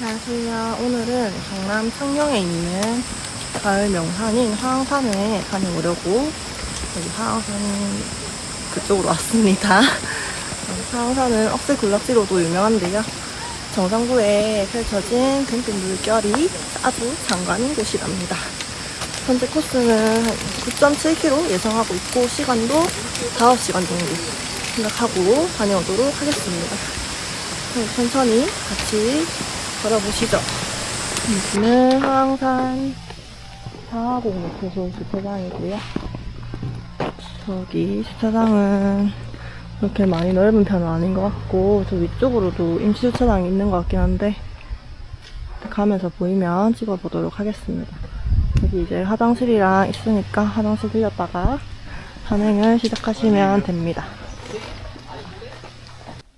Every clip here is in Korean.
안녕하세요. 오늘은 경남 창녕에 있는 가을 명산인 화왕산에 다녀오려고 여기 화왕산 그쪽으로 왔습니다. 화왕산은 억새 군락지로도 유명한데요. 정상부에 펼쳐진 금빛 물결이 아주 장관인 곳이랍니다. 현재 코스는 9.7km 예상하고 있고 시간도 5시간 정도 생각하고 다녀오도록 하겠습니다. 그럼 천천히 같이 걸어보시죠. 여기는 화왕산 사하공 교소 주차장이고요. 저기 주차장은 그렇게 많이 넓은 편은 아닌 것 같고 저 위쪽으로도 임시 주차장이 있는 것 같긴 한데 가면서 보이면 찍어보도록 하겠습니다. 여기 이제 화장실이랑 있으니까 화장실 들렸다가 산행을 시작하시면 됩니다.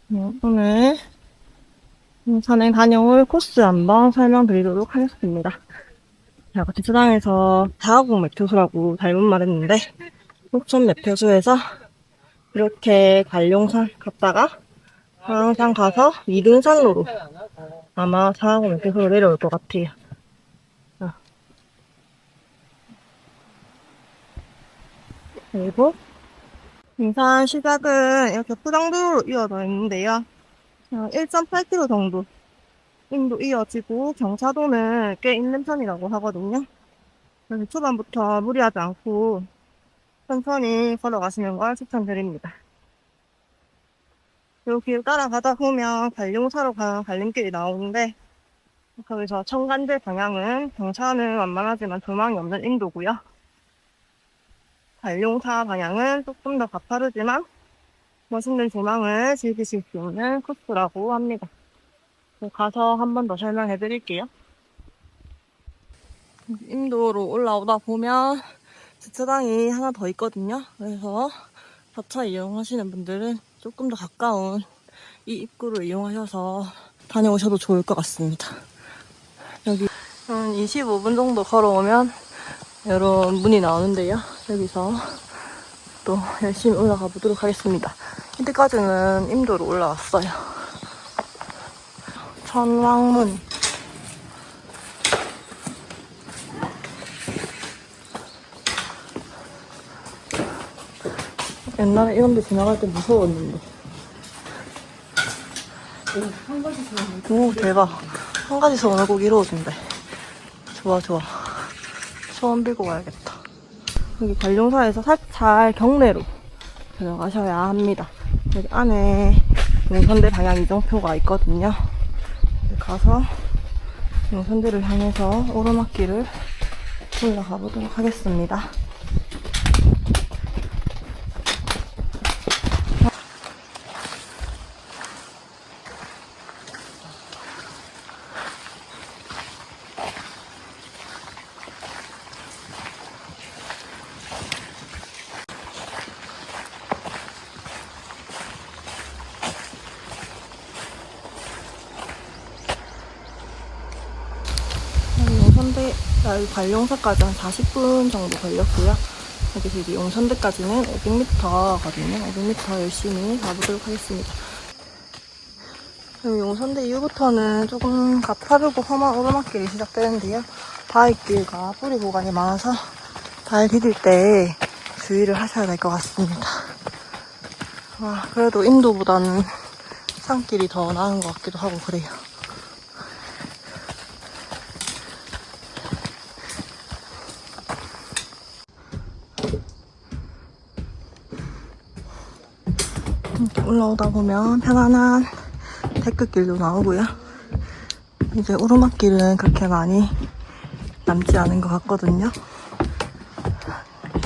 네, 오늘 산행 다녀올 코스 한번 설명드리도록 하겠습니다. 제가 주차장에서 사하국 매표소라고 잘못 말했는데 녹촌 매표소에서 이렇게 관룡산 갔다가 화랑산 가서 이등산로로 아마 사하국 매표소로 내려올 것 같아요. 어. 그리고 등산 시작은 이렇게 포장도로로 이어져 있는데요. 1.8km 정도 인도 이어지고 경차도는 꽤 있는 편이라고 하거든요. 그래서 초반부터 무리하지 않고 천천히 걸어가시는 걸 추천드립니다. 이길 따라가다 보면 관룡사로 가는 갈림길이 나오는데 거기서 청간대 방향은 경차는 완만하지만 조망이 없는 인도고요. 관룡사 방향은 조금 더 가파르지만 멋있는 조망을 즐기실 수 있는 코스라고 합니다. 가서 한 번 더 설명해 드릴게요. 인도로 올라오다 보면 주차장이 하나 더 있거든요. 그래서 자차 이용하시는 분들은 조금 더 가까운 이 입구를 이용하셔서 다녀오셔도 좋을 것 같습니다. 여기 한 25분 정도 걸어오면 이런 문이 나오는데요. 여기서 또 열심히 올라가 보도록 하겠습니다. 이때까지는 임도로 올라왔어요. 천왕문. 옛날에 이런 데 지나갈 때 무서웠는데. 오, 대박. 한 가지서 오늘 꼭 이루어진대. 좋아, 좋아. 소원 빌고 가야겠다. 여기 관룡사에서 살 짝 경내로 들어가셔야 합니다. 여기 안에 용선대 방향 이정표가 있거든요. 가서 용선대를 향해서 오르막길을 올라가 보도록 하겠습니다. 용선대, 여기 관룡사까지 한 40분 정도 걸렸고요. 여기서 이제 용선대까지는 500m거든요. 500m 열심히 가보도록 하겠습니다. 여기 용선대 이후부터는 조금 가파르고 험한 오르막길이 시작되는데요. 바위길과 뿌리 구간이 많아서 발 디딜 때 주의를 하셔야 될 것 같습니다. 아, 그래도 인도보다는 산길이 더 나은 것 같기도 하고 그래요. 올라오다 보면 편안한 데크길도 나오고요. 이제 오르막길은 그렇게 많이 남지 않은 것 같거든요.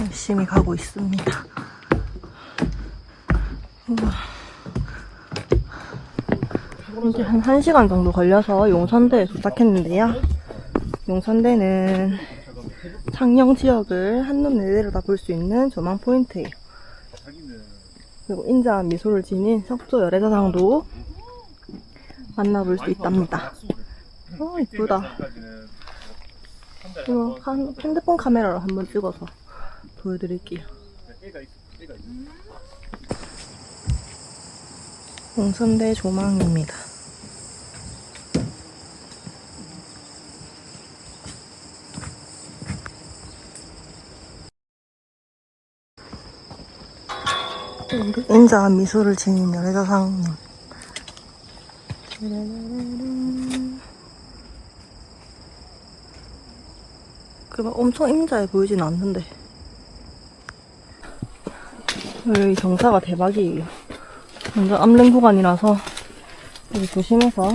열심히 가고 있습니다. 이제 한 1시간 정도 걸려서 용선대에 도착했는데요. 용선대는 창녕 지역을 한눈에 내려다 볼 수 있는 조망 포인트예요. 그리고 인자한 미소를 지닌 석조 열애자상도 만나볼 수 있답니다. 어, 이쁘다. 이거 한- 핸드폰 카메라로 한번 찍어서 보여드릴게요. 용선대 조망입니다. 인자한 미소를 지닌 열애자상님. 그막 엄청 임자해 보이진 않는데. 여기 경사가 대박이에요. 완전 암랭 구간이라서 여기 조심해서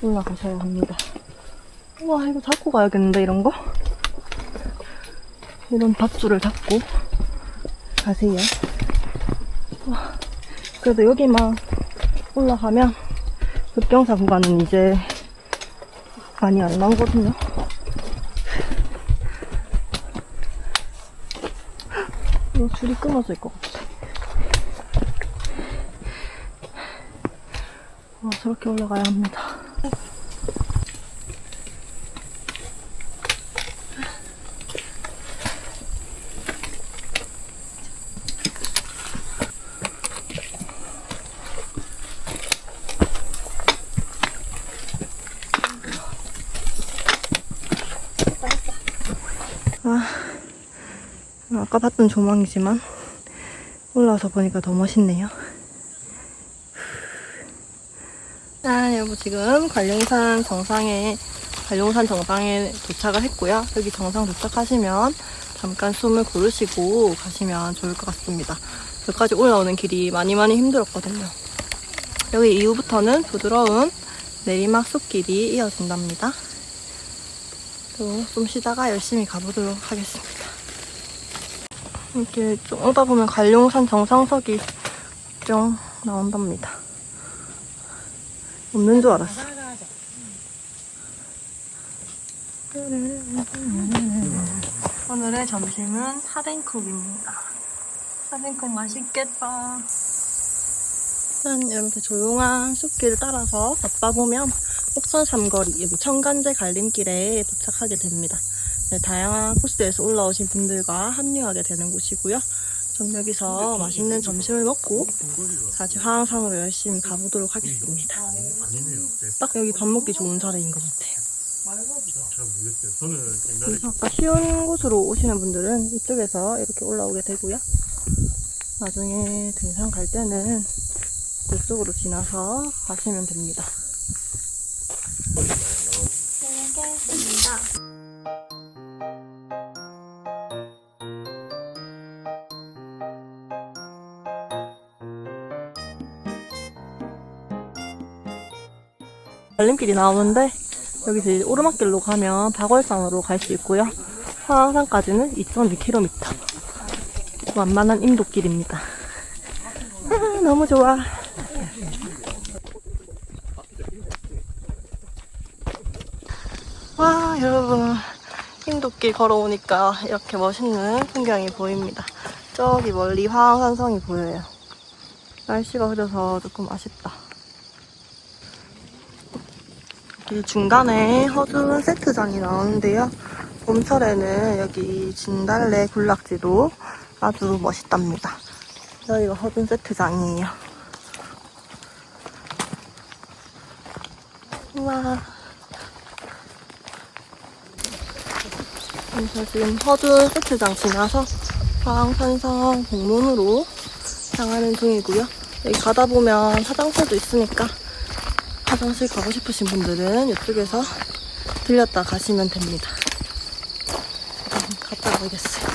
올라가셔야 합니다. 우와, 이거 잡고 가야겠는데, 이런 거? 이런 밧줄을 잡고 가세요. 와, 그래도 여기만 올라가면 급경사 구간은 이제 많이 안 나오거든요. 이거 줄이 끊어질 것 같아. 와, 저렇게 올라가야 합니다. 아, 아까 봤던 조망이지만 올라와서 보니까 더 멋있네요. 아, 여러분 지금 관룡산 정상에 관룡산 정상에 도착을 했고요. 여기 정상 도착하시면 잠깐 숨을 고르시고 가시면 좋을 것 같습니다. 여기까지 올라오는 길이 많이 많이 힘들었거든요. 여기 이후부터는 부드러운 내리막 숲길이 이어진답니다. 또좀 쉬다가 열심히 가보도록 하겠습니다. 이렇게 좀 오다 보면 관룡산 정상석이 뿅 나온답니다. 없는 줄 알았어. 오늘의 점심은 하덴쿡입니다. 하덴쿡 맛있겠다. 짠, 이렇게 조용한 숲길을 따라서 걷다 보면 옥선 삼거리, 청간제 갈림길에 도착하게 됩니다. 네, 다양한 코스에서 올라오신 분들과 합류하게 되는 곳이고요. 전 여기서 맛있는 점심을 먹고 다시 화항산으로 열심히 가보도록 하겠습니다. 딱 여기 밥 먹기 좋은 자리인 것 같아요. 그래서 아까 쉬운 곳으로 오시는 분들은 이쪽에서 이렇게 올라오게 되고요. 나중에 등산 갈 때는 이쪽으로 지나서 가시면 됩니다. 갈림길이 나오는데 여기서 이제 오르막길로 가면 박월산으로 갈 수 있고요. 화항산까지는 2.2km. 완만한 인도길입니다. 아, 너무 좋아. 와, 여러분. 인도길 걸어오니까 이렇게 멋있는 풍경이 보입니다. 저기 멀리 화항산성이 보여요. 날씨가 흐려서 조금 아쉽다. 이 중간에 허준 세트장이 나오는데요. 봄철에는 여기 진달래 군락지도 아주 멋있답니다. 여기가 허준 세트장이에요. 우와. 그래서 지금 허준 세트장 지나서 화항산성 공문으로 향하는 중이고요. 여기 가다 보면 화장실도 있으니까 화장실 가고 싶으신 분들은 이쪽에서 들렸다 가시면 됩니다. 음, 갔다 와야겠어요.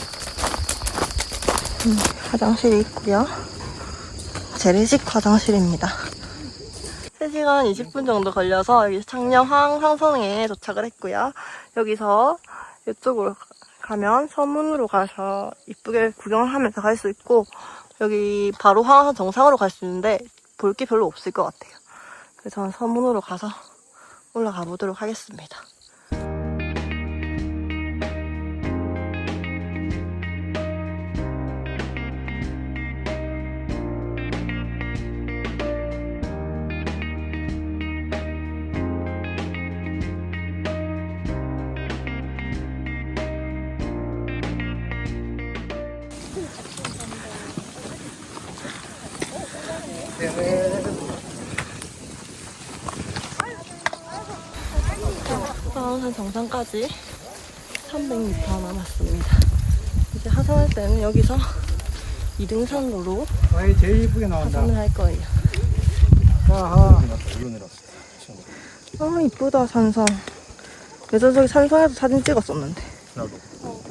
음, 화장실이 있고요. 재래식 화장실입니다. 3시간 20분 정도 걸려서 여기 창녕 화항상성에 도착을 했고요. 여기서 이쪽으로 가면 서문으로 가서 이쁘게 구경을 하면서 갈 수 있고 여기 바로 화항산 정상으로 갈 수 있는데 볼 게 별로 없을 것 같아요. 그래서 저는 서문으로 가서 올라가 보도록 하겠습니다. 화 항산 정상까지 300m 남았습니다. 이제 하산할 때는 여기서 2등산로로 아이 제일 이쁘게 나온다. 하산을 할 거예요. 아하. 아 이쁘다 산성. 예전 저기 산성에서 사진 찍었었는데. 나도.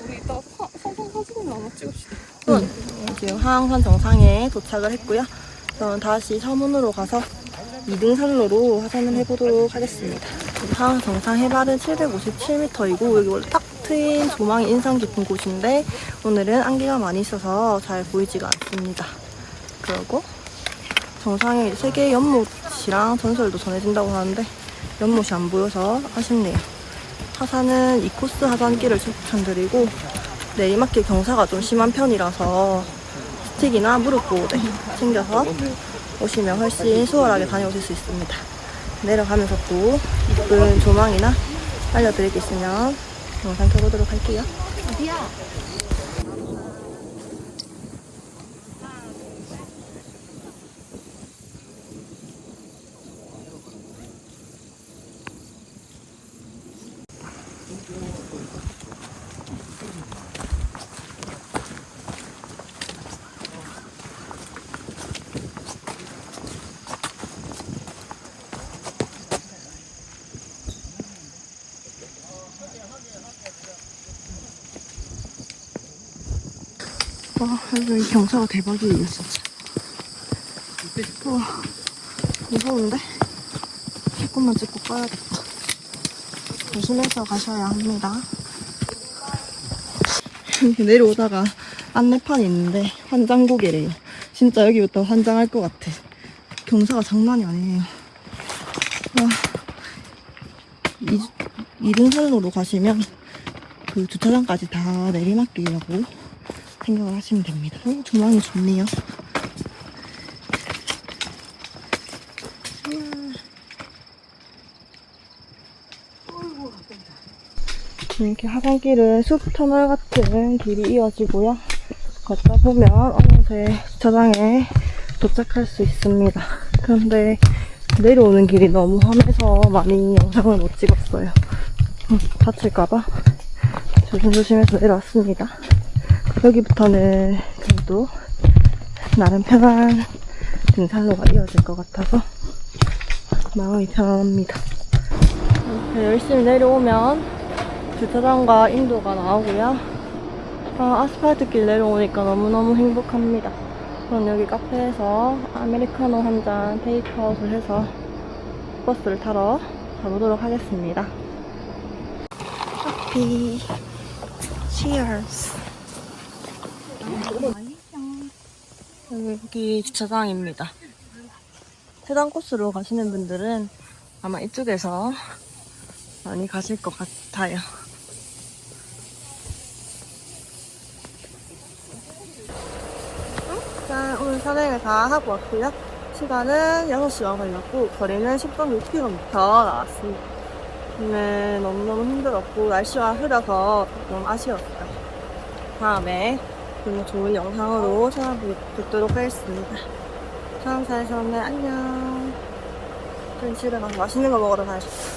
우리 이따 산성 사진을 한번 찍읍시다. 응. 지금 하항산 정상에 도착을 했고요. 저는 다시 서문으로 가서 2등산로로 하산을 해보도록 하겠습니다. 하항 정상 해발은 757m이고 여기 원래 탁 트인 조망이 인상 깊은 곳인데 오늘은 안개가 많이 있어서 잘 보이지가 않습니다. 그리고 정상에 이제 세 개의 연못이랑 전설도 전해진다고 하는데 연못이 안 보여서 아쉽네요. 하산은 이 코스 하산길을 추천드리고 내리막길 경사가 좀 심한 편이라서 스틱이나 무릎 보호대 챙겨서 오시면 훨씬 수월하게 다녀오실 수 있습니다. 내려가면서 또 이쁜 조망이나 알려드릴 게 있으면 영상 켜보도록 할게요. 와, 여기 경사가 대박이에요, 진짜. 와, 무서운데? 조금만 찍고 꺼야겠다. 조심해서 가셔야 합니다. 내려오다가 안내판이 있는데 환장고개래요. 진짜 여기부터 환장할 것 같아. 경사가 장난이 아니에요. 와, 이, 이등산로로 가시면 그 주차장까지 다 내리막길이라고 생각을 하시면 됩니다. 어, 조망이 좋네요. 이렇게 하산길은 숲 터널 같은 길이 이어지고요. 걷다 보면 어느새 주차장에 도착할 수 있습니다. 그런데 내려오는 길이 너무 험해서 많이 영상을 못 찍었어요. 음, 다칠까봐 조심조심해서 내려왔습니다. 여기부터는 그래도 나름 편한 등산로가 이어질 것 같아서 마음이 편합니다. 열심히 내려오면 주차장과 인도가 나오고요. 아, 아스팔트 길 내려오니까 너무너무 행복합니다. 저는 여기 카페에서 아메리카노 한 잔 테이크아웃을 해서 버스를 타러 가보도록 하겠습니다. 커피. Cheers. 여기 주차장입니다. 세단 코스로 가시는 분들은 아마 이쪽에서 많이 가실 것 같아요. 자, 오늘 산행을 다 하고 왔고요. 시간은 6시간 걸렸고, 거리는 10.6km 나왔습니다. 오늘 너무너무 힘들었고, 날씨가 흐려서 좀 아쉬웠어요. 다음에 너무 좋은 영상으로 찾아뵙도록 하겠습니다. 다음 사에서는 안녕. 좀 집에 가서 맛있는 거 먹으러 가야겠다.